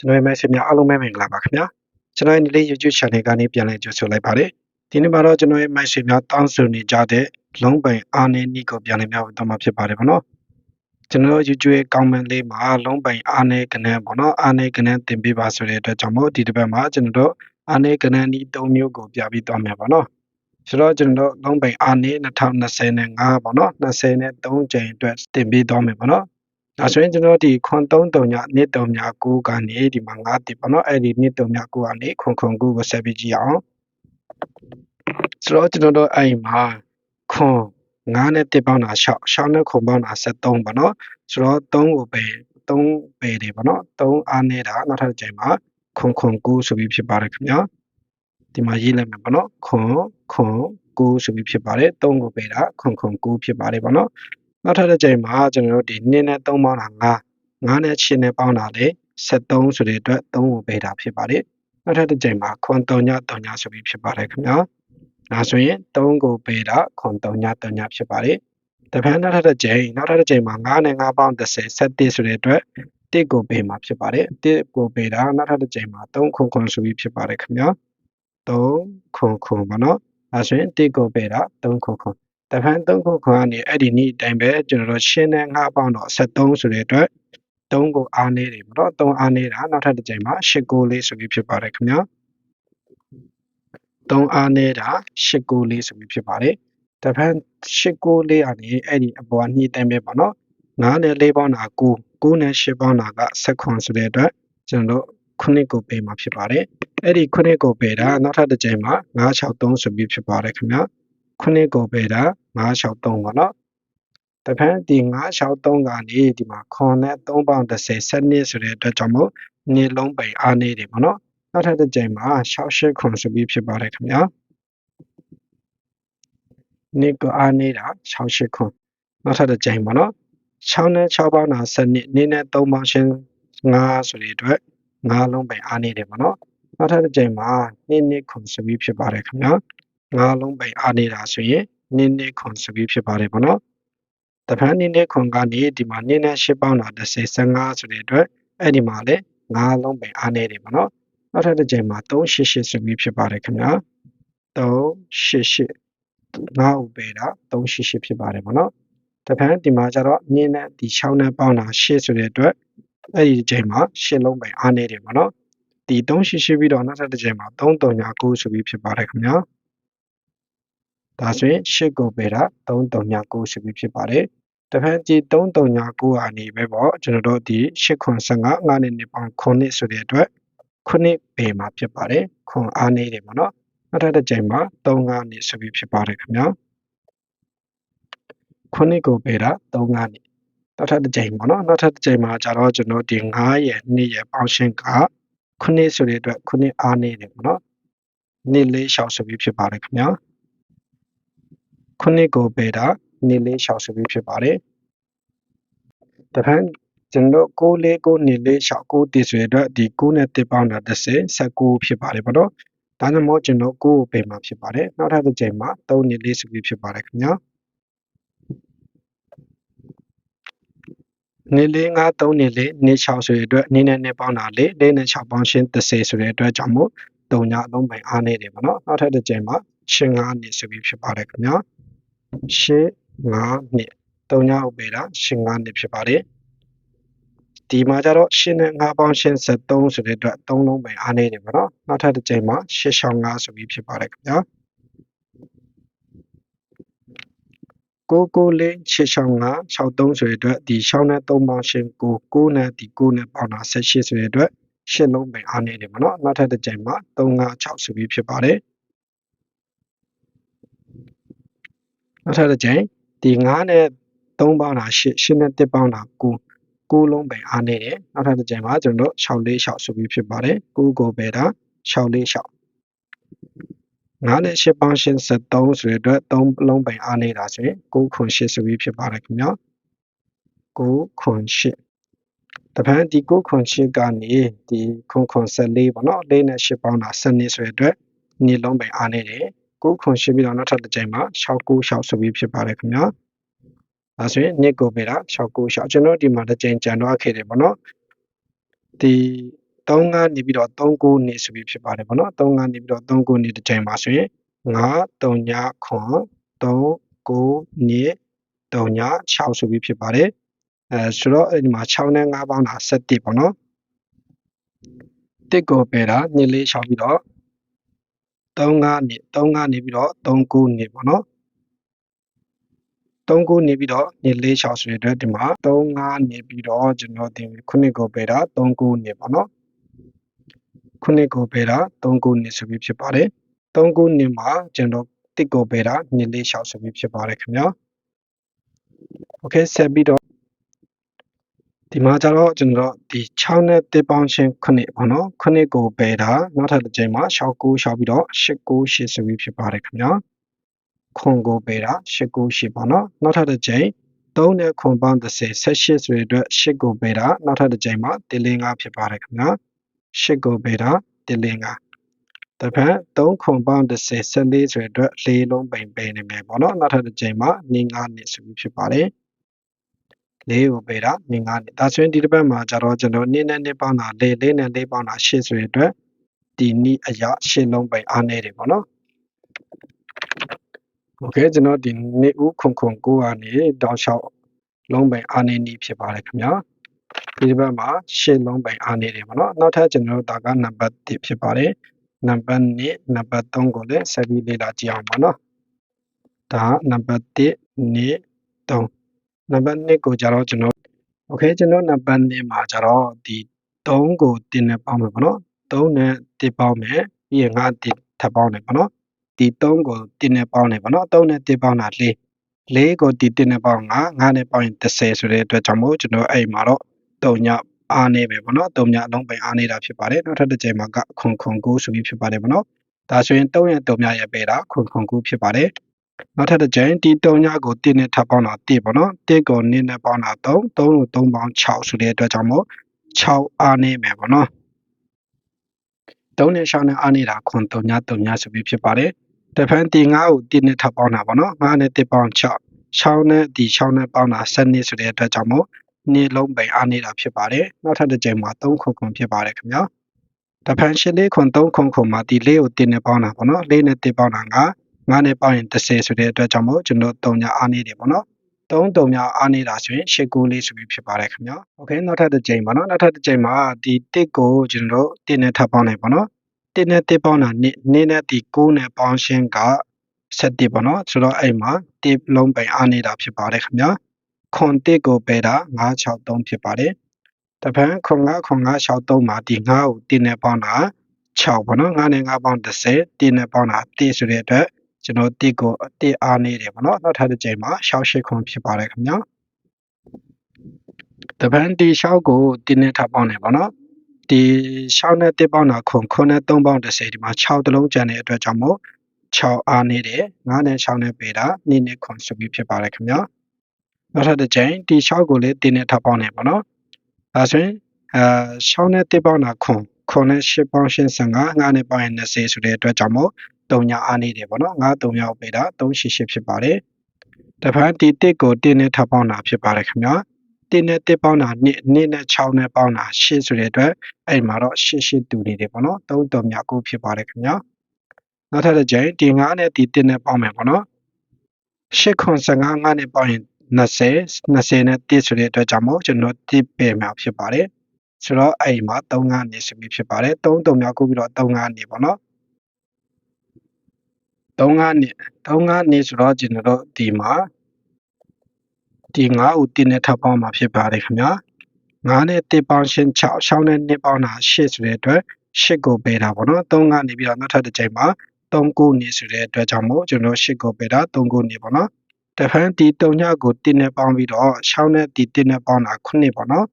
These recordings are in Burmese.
ကျွန်တော်ရဲ့ message များအားလုံးပဲမင်္ဂလာပါခင်ဗျာကျွန်တော်ရဲ့နေ့လေး YouTube channel ကနေပြန်လည်ကြိုဆိုလိုက်ပါတယ်ဒီနေ့မှာတော့ကျွန်တော်ရဲ့ message များတောင်းဆိုနေကြတဲ့လုံးပိုင်အားနည်းနည်းကိုပြန်လည်များတော့မှာဖြစ်ပါတယ်ဗောနော်ကျွန်တော် YouTube ရဲ့ comment လေးမှာလုံးပိုင်အားနည်းကဏ္ဍပေါ့နော်အားနည်းကဏ္ဍတင်ပေးပါဆိုတဲ့အတွက်ကြောင့်မို့ဒီတစ်ပတ်မှာကျွန်တော်တို့အားနည်းကဏ္ဍဤ၃မျိုးကိုပြပြီးသွားမယ်ဗောနော်ဆိုတော့ကျွန်တော်တို့လုံးပိုင်အားနည်း2025ပေါ့နော်23ကြိမ်အတွက်တင်ပေးသွားမယ်ဗောနော် ဒါဆိုရင်ကျွန်တော်ဒီခွန်33ညနေ့3ည9ကနေဒီမှာ9တိပေါ့နော်အဲ့ဒီနေ့3ည9ကနေခွန်ခွန်9ကိုဆက်ပြီးကြည့်အောင်ဆိုတော့ကျွန်တော်တို့အဲ့မှာခွန်9နဲ့တစ်ပေါင်းတာ6 6နဲ့ခွန်ပေါင်းတာ73ပေါ့နော်ဆိုတော့3ကိုပဲ3ပဲတယ်ပေါ့နော်3အားနေတာနောက်ထပ်တစ်ချိန်မှာခွန်ခွန်9ဆိုပြီးဖြစ်ပါတယ်ခင်ဗျာဒီမှာရေးလိုက်မယ်ပေါ့နော်ခွန်ခွန်9ဆိုပြီးဖြစ်ပါတယ်3ကိုပဲတာခွန်ခွန်9ဖြစ်ပါတယ်ပေါ့နော် နောက်ထပ်တစ်ချိန်မှာကျွန်တော်တို့ဒီ2နဲ့3ပေါင်းတာ9 9နဲ့6နဲ့ပေါင်းတာလေ73ဆိုတဲ့အတွက်3ကိုပေးတာဖြစ်ပါတယ်နောက်ထပ်တစ်ချိန်မှာခွန်3ည3ညဆိုပြီးဖြစ်ပါတယ်ခင်ဗျာဒါဆိုရင်3ကိုပေးတာခွန်3ည3ညဖြစ်ပါတယ်တပန်းနောက်ထပ်တစ်ချိန်နောက်ထပ်တစ်ချိန်မှာ9နဲ့9ပေါင်း30 71ဆိုတဲ့အတွက်1ကိုပေးမှာဖြစ်ပါတယ်1ကိုပေးတာနောက်ထပ်တစ်ချိန်မှာ3ခွန်ခွန်ဆိုပြီးဖြစ်ပါတယ်ခင်ဗျာ3ခွန်ခွန်ပါနော်ဒါဆိုရင်1ကိုပေးတာ3ခွန်ခွန် တဖန်3ခုခွန်ကနေအဲ့ဒီနေ့အတိုင်းပဲကျွန်တော်တို့ရှင်းတဲ့ငါးပေါင်းတော့73ဆိုတဲ့အတွက်3ကိုအားနေတယ်ပေါ့နော်3အားနေတာနောက်ထပ်တစ်ကြိမ်မှာ8ကိုလေးဆိုပြီးဖြစ်ပါတယ်ခင်ဗျာ3အားနေတာ8ကိုလေးဆိုပြီးဖြစ်ပါတယ်တဖန်8ကိုလေးအနေအဲ့ဒီအပေါ်ညှိတဲ့ပဲပေါ့နော်9နဲ့4ပေါင်းတာ9 9နဲ့8ပေါင်းတာက7ခွန်ဆိုတဲ့အတွက်ကျွန်တော်တို့ခုနှစ်ကိုပေးမှာဖြစ်ပါတယ်အဲ့ဒီခုနှစ်ကိုပေးတာနောက်ထပ်တစ်ကြိမ်မှာ963ဆိုပြီးဖြစ်ပါတယ်ခင်ဗျာ ခုနှစ်ကိုပေးတာ963ပေါ့နော်တဖန်ဒီ963ကနေဒီမှာခွန်နဲ့3ပေါင်30ဆက်နှစ်ဆိုတဲ့အတွက်ကြောင့်မို့နေလုံးပိန်အားနေတယ်ပေါ့နော်နောက်ထပ်တစ်ကြိမ်မှာ68ခွန်ဆိုပြီးဖြစ်ပါတယ်ခင်ဗျာနေကအားနေတာ68ခွန်နောက်ထပ်တစ်ကြိမ်ပေါ့နော်6နဲ့6ပေါင်းတာ7နှစ်နေနဲ့3ပေါင်းရှင်း9ဆိုတဲ့အတွက်9လုံးပိန်အားနေတယ်ပေါ့နော်နောက်ထပ်တစ်ကြိမ်မှာ2နှစ်ခွန်ဆိုပြီးဖြစ်ပါတယ်ခင်ဗျာ 9လုံးပိန်အားနေတာဆိုရင်နင်းနေခွန်ဆိုပြီးဖြစ်ပါတယ်ပေါ့နော်တဖန်နင်းနေခွန်ကနေဒီမှာနင်းနဲ့ရှစ်ပေါင်းတာ30 15ဆိုတဲ့အတွက်အဲ့ဒီမှာလေ9လုံးပိန်အားနေတယ်ပေါ့နော်နောက်ထပ်တစ်ချိန်မှာ388ဆိုပြီးဖြစ်ပါတယ်ခင်ဗျာ388 9ဥပေတာ388ဖြစ်ပါတယ်ပေါ့နော်တဖန်ဒီမှာကျတော့နင်းနဲ့ဒီ6နဲ့ပေါင်းတာ8ဆိုတဲ့အတွက်အဲ့ဒီချိန်မှာ8လုံးပိန်အားနေတယ်ပေါ့နော်ဒီ388ပြီးတော့နောက်ထပ်တစ်ချိန်မှာ339ဆိုပြီးဖြစ်ပါတယ်ခင်ဗျာ ဒါဆိုရင်8ကိုပေးတာ339ဆိုပြီးဖြစ်ပါတယ်တဖန်ကြည့်339ကနေပဲပေါ့ကျွန်တော်တို့ဒီ8ခွန်15 9နဲ့နှစ်ပေါင်း9နှစ်ဆိုတဲ့အတွက်9ပေမှာဖြစ်ပါတယ်ခွန်အားနေတယ်ပေါ့နော်နောက်ထပ်တစ်ကြိမ်မှာ35နှစ်ဆိုပြီးဖြစ်ပါတယ်ခင်ဗျာ9ကိုပေးတာ35နှစ်နောက်ထပ်တစ်ကြိမ်ပေါ့နော်နောက်ထပ်တစ်ကြိမ်မှာကျတော့ကျွန်တော်ဒီ9ရဲ့2ရဲ့ပေါင်းရှင်းက9ဆိုတဲ့အတွက်9အားနေတယ်ပေါ့နော်နှစ်လေးရှောက်ဆိုပြီးဖြစ်ပါတယ်ခင်ဗျာ ခုနှစ်ကိုပေးတာနေလေးရှောက်ဆိုပြီးဖြစ်ပါတယ်။တဖန်ကျွန်တော်6လေး6နေလေးရှောက်6တည်ဆိုရတဲ့ဒီ9နဲ့တစ်ပေါင်းတာ30 19ဖြစ်ပါတယ်ပေါ့နော်။ဒါကြောင့်မို့ကျွန်တော်9ကိုပေးမှာဖြစ်ပါတယ်။နောက်ထပ်တစ်ချိန်မှာ3နေလေးဆိုပြီးဖြစ်ပါတယ်ခင်ဗျာ။နေလေး9 3နေလေးနေ6ဆိုရတဲ့အတွက်နေနဲ့နဲ့ပေါင်းတာလေးလေးနဲ့6ပေါင်းရှင်း30ဆိုတဲ့အတွက်ကြောင့်မို့3ညအလုံးပိုင်အားနေတယ်ပေါ့နော်။နောက်ထပ်တစ်ချိန်မှာရှင်း9နေဆိုပြီးဖြစ်ပါတယ်ခင်ဗျာ။ ရှင်း5နှစ်3ညဥပေတာရှင်း5နှစ်ဖြစ်ပါတယ်ဒီမှာကျတော့ရှင်းနဲ့5ပေါင်းရှင်း73ဆိုတဲ့အတွက်3လုံးပဲအားနေတယ်ပေါ့နော်နောက်ထပ်တစ်ချိန်မှာ8ရှောင်း5ဆိုပြီးဖြစ်ပါတယ်ခင်ဗျာကိုကိုလေး6ရှောင်း5 63ဆိုတဲ့အတွက်ဒီရှောင်းနဲ့3ပေါင်းရှင်း9 9နဲ့ဒီ9နဲ့ပေါင်းတာ18ဆိုတဲ့အတွက်ရှင်းလုံးပဲအားနေတယ်ပေါ့နော်နောက်ထပ်တစ်ချိန်မှာ3 5 6ဆိုပြီးဖြစ်ပါတယ် နောက်ထပ်တစ်ချိန်ဒီ9နဲ့3ပေါင်းတာ8 8နဲ့1ပေါင်းတာ9 9လုံးပဲအားနေတယ်နောက်ထပ်တစ်ချိန်မှာကျွန်တော်တို့6လေး6ဆိုပြီးဖြစ်ပါတယ်9ကိုပဲတာ6လေး6 9နဲ့8ပေါင်းရှင်း73ဆိုတဲ့အတွက်3လုံးပဲအားနေတာဆိုရင်9ခွန်8ဆိုပြီးဖြစ်ပါတယ်ခင်ဗျာ9ခွန်8တပန်းဒီ9ခွန်8ကနေဒီခွန်ခွန်14ပေါ့နော်4နဲ့8ပေါင်းတာ12ဆိုတဲ့အတွက်နေ့လုံးပဲအားနေတယ် 9ခွန်ရှိပြီးတော့နောက်ထပ်တစ်ကြိမ်မှာ696ဆိုပြီးဖြစ်ပါတယ်ခင်ဗျာဒါဆိုရင်နှစ်ကိုပေးတာ696ကျွန်တော်ဒီမှာတစ်ကြိမ်ကြံတော့ခဲ့တယ်ပေါ့နော်ဒီ3ကနေပြီးတော့39နေဆိုပြီးဖြစ်ပါတယ်ဗောနော်3ကနေပြီးတော့39နေတစ်ချိန်မှာဆိုရင်9 3ညခွန်39နေ3ည6ဆိုပြီးဖြစ်ပါတယ်အဲဆိုတော့အဲ့ဒီမှာ6နဲ့9ပေါင်းတာ17ပေါ့နော်တစ်ကိုပယ်တာ2လေး6ပြီးတော့ 3ကနေ3ကနေပြီးတော့39နေပေါ့နော်3ခုနေပြီးတော့နေ4 6ဆိုတဲ့အတွက်ဒီမှာ3 5နေပြီးတော့ကျွန်တော်တင်ခုနှစ်ကိုပယ်တာ3ခုနေပါနော်ခုနှစ်ကိုပယ်တာ3ခုနေဆိုပြီးဖြစ်ပါတယ်3ခုနေမှာကျွန်တော်တစ်ကိုပယ်တာနေ4 6ဆိုပြီးဖြစ်ပါတယ်ခင်ဗျာโอเคဆက်ပြီးတော့ ဒီမှာကျတော့ကျွန်တော်ဒီ6နဲ့တစ်ပေါင်းချင်းခုနှစ်ပေါ့နော်ခုနှစ်ကိုပယ်တာနောက်ထပ်တစ်ကြိမ်မှာ6 9 6ပြီးတော့8 9 8ဆိုပြီးဖြစ်ပါတယ်ခင်ဗျာခွန်ကိုပေးတာ8ကို8ပေါ့နော်နောက်ထပ်တစ်ကြိမ်3နဲ့ခွန်ပေါင်း30 18ဆိုတဲ့အတွက်8ကိုပေးတာနောက်ထပ်တစ်ကြိမ်မှာ1လင်း5ဖြစ်ပါတယ်ခင်ဗျာ8ကိုပေးတာ1လင်း5တဖန်3ခွန်ပေါင်း30 14ဆိုတဲ့အတွက်၄လုံးပိန်ပိန်နေမယ်ပေါ့နော်နောက်ထပ်တစ်ကြိမ်မှာ2 5နှစ်ဆိုပြီးဖြစ်ပါတယ် လေးကိုပေးတာ2 5နှစ်ဒါဆိုရင်ဒီတစ်ပတ်မှာကျတော့ကျွန်တော်2နဲ့2ပေါင်းတာ၄၄နဲ့4ပေါင်းတာ8ဆိုတဲ့အတွက်ဒီနိအရာ8လုံးပိန်အားနေတယ်ပေါ့နော်โอเคကျွန်တော်ဒီနေဦးခွန်ခွန်ကိုကနေတောက်လျှောက်လုံးပိုင်အာနေနီဖြစ်ပါတယ်ခင်ဗျာဒီဘက်မှာရှစ်လုံးပိုင်အာနေတယ်ပေါ့နော်နောက်ထပ်ကျွန်တော်တို့ဒါကနံပါတ်1ဖြစ်ပါတယ်နံပါတ်2နံပါတ်3ကိုလည်းဆက်ပြီးလေ့လာကြည့်အောင်ပါနော်ဒါနံပါတ်1 2 3 နံပါတ်2ကိုကြတော့ကျွန်တော် okay ကျွန်တော်နံပါတ်2မှာကြတော့ဒီ3ကိုတင်နဲ့ပေါင်းမယ်ပေါ့နော်3နဲ့တင်ပေါင်းမယ်ပြီးရင်5တင်ထပ်ပေါင်းတယ်ပေါ့နော်ဒီ3ကိုတင်နဲ့ပေါင်းတယ်ပေါ့နော်3နဲ့တင်ပေါင်းတာ4 4ကိုဒီတင်နဲ့ပေါင်း5 5နဲ့ပေါင်းရင်30ဆိုတဲ့အတွက်ကြောင့်မို့ကျွန်တော်အဲ့မှာတော့3ညအားနေပဲပေါ့နော်3ညအလုံးပိုင်းအားနေတာဖြစ်ပါတယ်နောက်ထပ်တစ်ချိန်မှာကခွန်ခွန်9ဆိုပြီးဖြစ်ပါတယ်ပေါ့နော်ဒါဆိုရင်3ရဲ့3ညရဲ့ပဲတာခွန်ခွန်9ဖြစ်ပါတယ် နောက်ထပ်တစ်ကြိမ်ဒီ3ညကို1နဲ့ထပ်ပေါင်းတာ1ပေါ့နော်1ကို2နဲ့ပေါင်းတာ3 3ကို3ပေါင်း6ဆိုတဲ့အတွက်ကြောင့်မို့6အားနေမယ်ပေါ့နော်3နဲ့6နဲ့အားနေတာခွန်3ည3ညဆိုပြီးဖြစ်ပါတယ်တဖန်ဒီ9ကို1နဲ့ထပ်ပေါင်းတာပေါ့နော်9နဲ့1ပေါင်း6 6နဲ့ဒီ6နဲ့ပေါင်းတာ7နှစ်ဆိုတဲ့အတွက်ကြောင့်မို့နေ့လုံးပိန်အားနေတာဖြစ်ပါတယ်နောက်ထပ်တစ်ကြိမ်မှာ3ခုခုဖြစ်ပါတယ်ခင်ဗျာတဖန်ရှင်းလေးခွန်3ခုခုမှာဒီလေးကို1နဲ့ပေါင်းတာပေါ့နော်လေးနဲ့1ပေါင်းတာ9 9နဲ့ပေါင်းရင်30ဆိုတဲ့အတွက်ကြောင့်မို့ကျွန်တော်3ညအားနေတယ်ပေါ့နော်3တုံများအားနေတာဆိုရင်ရှစ်ကိုလေးဆိုပြီးဖြစ်ပါတယ်ခင်ဗျာโอเคနောက်ထပ်တစ်ကြိမ်ပါနော်နောက်ထပ်တစ်ကြိမ်မှာဒီတစ်ကိုကျွန်တော်တို့1နဲ့ထပ်ပေါင်းတယ်ပေါ့နော်1နဲ့1ပေါင်းတာ2 2နဲ့ဒီ9နဲ့ပေါင်းရှင်းက7ပေါ့နော်ဆိုတော့အဲ့မှာ1လုံးပိုင်အားနေတာဖြစ်ပါတယ်ခင်ဗျာခွန်1ကိုပယ်တာ963ဖြစ်ပါတယ်တပန်းခွန်9ခွန်963မှာဒီ9ကို1နဲ့ပေါင်းတာ6ပေါ့နော်9နဲ့9ပေါင်း30 1နဲ့ပေါင်းတာ1ဆိုတဲ့အတွက် ကျွန်တော်1ကို1အားနေတယ်ပေါ့နော်နောက်ထပ်တစ်ကြိမ်မှာ68ခွန်ဖြစ်ပါတယ်ခင်ဗျာတပန်းဒီ6ကို1နဲ့ထပ်ပေါင်းတယ်ပေါ့နော်ဒီ6နဲ့1ပေါင်းတာခွန်ခွန်နဲ့3ပေါင်း30ဒီမှာ6တလုံးကျန်တဲ့အတွက်ကြောင့်မို့6အားနေတယ်9နဲ့6နဲ့ပေတာ2နဲ့ခွန်ဆိုပြီးဖြစ်ပါတယ်ခင်ဗျာနောက်ထပ်တစ်ကြိမ်ဒီ6ကိုလည်း1နဲ့ထပ်ပေါင်းတယ်ပေါ့နော်ဒါဆိုရင်အဲ6နဲ့1ပေါင်းတာခွန်ခွန်နဲ့10ပေါင်းရှင်း15 9နဲ့ပေါင်းရင်20ဆိုတဲ့အတွက်ကြောင့်မို့ 3ညအားနေတယ်ပေါ့နော်9 3ညပေတာ388ဖြစ်ပါတယ်တဖန်ဒီ1ကို1နဲ့ထပ်ပေါင်းတာဖြစ်ပါတယ်ခင်ဗျာ1နဲ့1ပေါင်းတာ2 2နဲ့6နဲ့ပေါင်းတာ8ဆိုတဲ့အတွက်အဲ့မှာတော့8 8တူနေတယ်ပေါ့နော်3 3ည9ဖြစ်ပါတယ်ခင်ဗျာနောက်ထပ်တစ်ကြိမ်ဒီ9နဲ့ဒီ1နဲ့ပေါင်းမယ်ပေါ့နော်8ခွန်15 9နဲ့ပေါင်းရင်20 20နဲ့1ဆိုတဲ့အတွက်ကြောင့်မို့ကျွန်တော်1ပယ်မှာဖြစ်ပါတယ်ဆိုတော့အဲ့မှာ3 9နေဆိုပြီးဖြစ်ပါတယ်3 3မြောက်ခုပြီးတော့3 9နေပေါ့နော် 3 9နေ3 9နေဆိုတော့ကျွန်တော်တို့ဒီမှာဒီ9ကို1နဲ့ထပ်ပေါင်းမှာဖြစ်ပါတယ်ခင်ဗျာ9နဲ့1ပေါင်းရှင်း6 6နဲ့2ပေါင်းတာ8ဆိုတဲ့အတွက်8ကိုပယ်တာပေါ့နော်3ကနေပြီးတော့နောက်ထပ်တစ်ချိန်မှာ3ကိုနေဆိုတဲ့အတွက်ကြောင့်မို့ကျွန်တော်8ကိုပယ်တာ3ကိုနေပေါ့နော်တဖန်ဒီ3ညကို1နဲ့ပေါင်းပြီးတော့6နဲ့ဒီ1နဲ့ပေါင်းတာ9ပေါ့နော်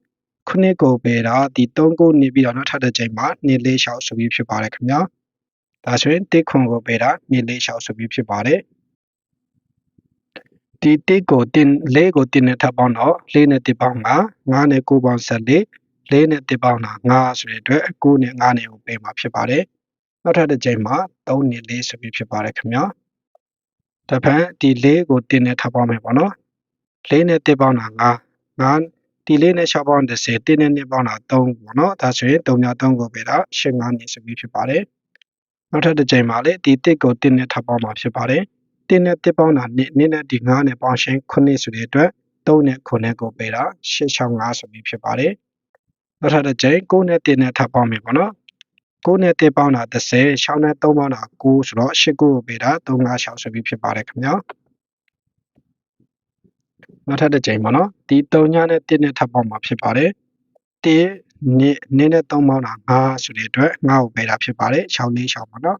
9ကိုပယ်တာဒီ3ကိုနေပြီးတော့နောက်ထပ်တစ်ချိန်မှာ2 4 6ဆိုပြီးဖြစ်ပါတယ်ခင်ဗျာ ဒါဆိုရင်1ခွန်ကိုပယ်တာ2 4 6ဆိုပြီးဖြစ်ပါတယ်ဒီ1ကိုတင်4ကိုတင်နဲ့ထပ်ပေါင်းတော့4နဲ့1ပေါင်း5 5နဲ့9ပေါင်း14 4နဲ့1ပေါင်းတာ5ဆိုတဲ့အတွက်9နဲ့5နဲ့ကိုပယ်မှာဖြစ်ပါတယ်နောက်ထပ်တစ်ချိန်မှာ3နဲ့4ဆိုပြီးဖြစ်ပါတယ်ခင်ဗျာတဖန်ဒီ4ကို1နဲ့ထပ်ပေါင်းမယ်ပေါ့နော်4နဲ့1ပေါင်းတာ5 5ဒီလေးနဲ့6ပေါင်း30တင်းနဲ့2ပေါင်းတာ3ပေါ့နော်ဒါဆိုရင်3ည3ကိုပေးတာ85နှစ်ဆိုပြီးဖြစ်ပါတယ် နောက်ထပ်တစ်ကြိမ်မှာလေဒီတစ်ကိုတင်းနဲ့ထပ်ပေါင်းမှာဖြစ်ပါတယ်တင်းနဲ့တစ်ပေါင်းတာ2နည်းနဲ့ဒီ9နဲ့ပေါင်းရှင်း9ဆိုတဲ့အတွက်3နဲ့9နဲ့ကိုပေးတာ865ဆိုပြီးဖြစ်ပါတယ်နောက်ထပ်တစ်ကြိမ်9နဲ့တင်းနဲ့ထပ်ပေါင်းမယ်ပေါ့နော်9နဲ့1ပေါင်းတာ30 6နဲ့3ပေါင်းတာ9ဆိုတော့8ကိုပေးတာ356ဆိုပြီးဖြစ်ပါတယ်ခင်ဗျာနောက်ထပ်တစ်ကြိမ်ပေါ့နော်ဒီ3ညနဲ့1နဲ့ထပ်ပေါင်းမှာဖြစ်ပါတယ်1 နေ့နေ့နဲ့3ပေါင်းတာ9ဆိုတဲ့အတွက်9ကိုပေးတာဖြစ်ပါတယ်6 4 6ပေါ့နော်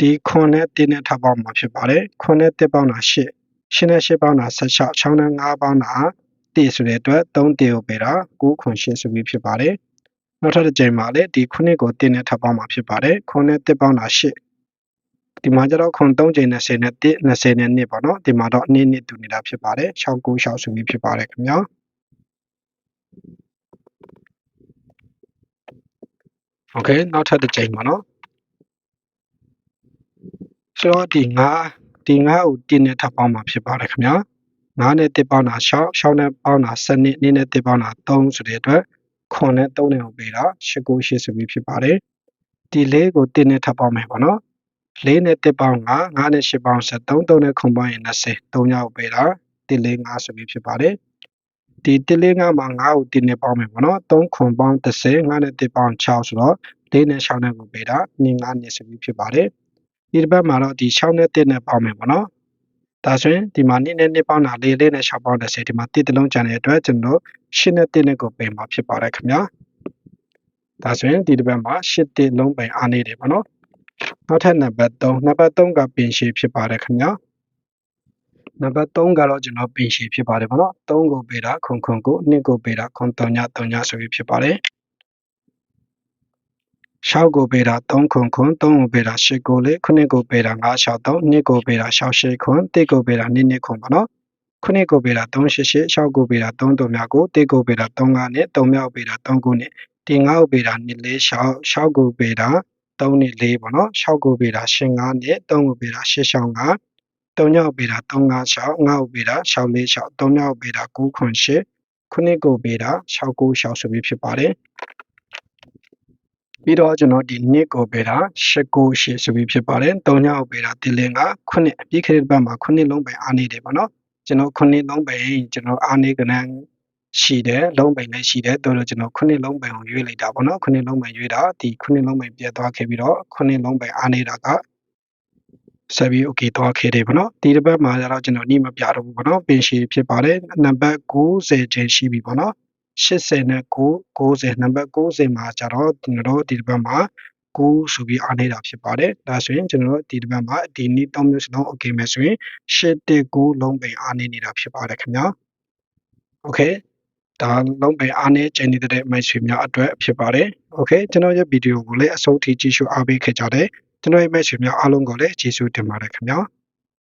ဒီ9နဲ့1နဲ့ထပ်ပေါင်းမှာဖြစ်ပါတယ်9နဲ့1ပေါင်းတာ8 8နဲ့8ပေါင်းတာ16 6နဲ့5ပေါင်းတာ1ဆိုတဲ့အတွက်3တေကိုပေးတာ9ခွန်8ဆိုပြီးဖြစ်ပါတယ်နောက်ထပ်တစ်ကြိမ်မှာလည်းဒီ9ကို1နဲ့ထပ်ပေါင်းမှာဖြစ်ပါတယ်9နဲ့1ပေါင်းတာ8ဒီမှာကျတော့ခွန်3ချိန်20နဲ့1 20နဲ့2ပေါ့နော်ဒီမှာတော့2နှစ်တူနေတာဖြစ်ပါတယ်6 9 6ဆိုပြီးဖြစ်ပါတယ်ခင်ဗျာ โอเคနောက်ထပ်တစ်ချိန်ပါနော်ဆိုတော့ဒီ9ဒီ9ကို1နဲ့ထပ်ပေါင်းမှာဖြစ်ပါတယ်ခင်ဗျာ9နဲ့1ပေါင်းတာ6 6နဲ့ပေါင်းတာ7နှစ်2နဲ့1ပေါင်းတာ3ဆိုတဲ့အတွက်ခွန်နဲ့3နဲ့ကိုပေးတာ8 9 8ဆိုပြီးဖြစ်ပါတယ်ဒီလေးကို1နဲ့ထပ်ပေါင်းမယ်ပေါ့နော်4နဲ့1ပေါင်း9 9နဲ့8ပေါင်း73 3နဲ့ခွန်ပေါင်းရင်20 3ညောက်ပေးတာ1လေး9ဆိုပြီးဖြစ်ပါတယ် ဒီ1လေး9မှာ9ကို1နဲ့ပေါင်းမယ်ပေါ့နော်3ခွန်ပေါင်း30 9နဲ့1ပေါင်း6ဆိုတော့4နဲ့6နဲ့ကိုပေးတာ2 9နဲ့ဆိုပြီးဖြစ်ပါတယ်ဒီတစ်ပတ်မှာတော့ဒီ6နဲ့1နဲ့ပေါင်းမယ်ပေါ့နော်ဒါဆိုရင်ဒီမှာ2နဲ့2ပေါင်းတာ4လေးနဲ့6ပေါင်း30ဒီမှာ1တစ်လုံးကျန်တဲ့အတွက်ကျွန်တော်8နဲ့1နဲ့ကိုပေးမှာဖြစ်ပါတယ်ခင်ဗျာဒါဆိုရင်ဒီတစ်ပတ်မှာ8တစ်လုံးပိုင်အားနေတယ်ပေါ့နော်နောက်ထပ်နံပါတ်3နံပါတ်3ကပင်ရှည်ဖြစ်ပါတယ်ခင်ဗျာ နံပါတ်3ကတော့ကျွန်တော်ပင်ရှည်ဖြစ်ပါတယ်ပေါ့နော်3ကိုပေးတာခွန်ခွန်ကို2ကိုပေးတာခွန်3ည3ညဆိုပြီးဖြစ်ပါတယ်6ကိုပေးတာ3ခွန်ခွန်3ကိုပေးတာ8ကိုလေ9ကိုပေးတာ9 6 3 2ကိုပေးတာ6 8ခွန်1ကိုပေးတာ2 2ခွန်ပေါ့နော်9ကိုပေးတာ3 8 8 6ကိုပေးတာ3 3မြောက်ကို1ကိုပေးတာ3 5နဲ့3မြောက်ပေးတာ3 9နဲ့ဒီ9ကိုပေးတာ2 4 6 6ကိုပေးတာ3နဲ့4ပေါ့နော်6ကိုပေးတာ8 5နဲ့3ကိုပေးတာ8 6 5 3ညောက်ပေးတာ3 5 6 5ကိုပေးတာ6 4 6 3ညောက်ပေးတာ9ခွန်8 9ကိုပေးတာ6 9 6ဆိုပြီးဖြစ်ပါတယ်ပြီးတော့ကျွန်တော်ဒီနှစ်ကိုပေးတာ8ကို8ဆိုပြီးဖြစ်ပါတယ်3ညောက်ပေးတာဒီလင်က9ပြီးခဲ့တဲ့ဘက်မှာ9လုံးပဲအားနေတယ်ပေါ့နော်ကျွန်တော်9လုံးပဲကျွန်တော်အားနေကနန်းရှိတယ်လုံးပိန်လည်းရှိတယ်တော်တော်ကျွန်တော်ခုနှစ်လုံးပိန်ကိုရွေးလိုက်တာပေါ့နော်ခုနှစ်လုံးပိန်ရွေးတာဒီခုနှစ်လုံးပိန်ပြတ်သွားခဲ့ပြီးတော့ခုနှစ်လုံးပိန်အားနေတာက ဆက်ပြီး okay သွားခဲ့တယ်ပေါ့နော်ဒီတစ်ပတ်မှာကျတော့ကျွန်တော်ညမပြတော့ဘူးပေါ့နော်ပင်ရှည်ဖြစ်ပါတယ်နံပါတ်90ချိန်ရှိပြီပေါ့နော်80နဲ့9 90နံပါတ်90မှာကျတော့ကျွန်တော်တို့ဒီတစ်ပတ်မှာ9ဆိုပြီးအားနေတာဖြစ်ပါတယ်ဒါဆိုရင်ကျွန်တော်တို့ဒီတစ်ပတ်မှာဒီနေ့3မျိုးစလုံး okay မယ်ဆိုရင်8 9လုံးပိန်အားနေနေတာဖြစ်ပါတယ်ခင်ဗျာ okay ဒါလုံးပဲအားနဲ့ကျန်နေတဲ့မိုက်ဆွေများအတွက်ဖြစ်ပါတယ်။ Okay ကျွန်တော်ရဲ့ဗီဒီယိုကိုလည်းအဆုံးထိကြည့်ရှုအားပေးခဲ့ကြတဲ့ ကျွန်တော်ရဲ့မိုက်ဆွေများအားလုံးကိုလည်းကျေးဇူးတင်ပါတယ်ခင်ဗျာ။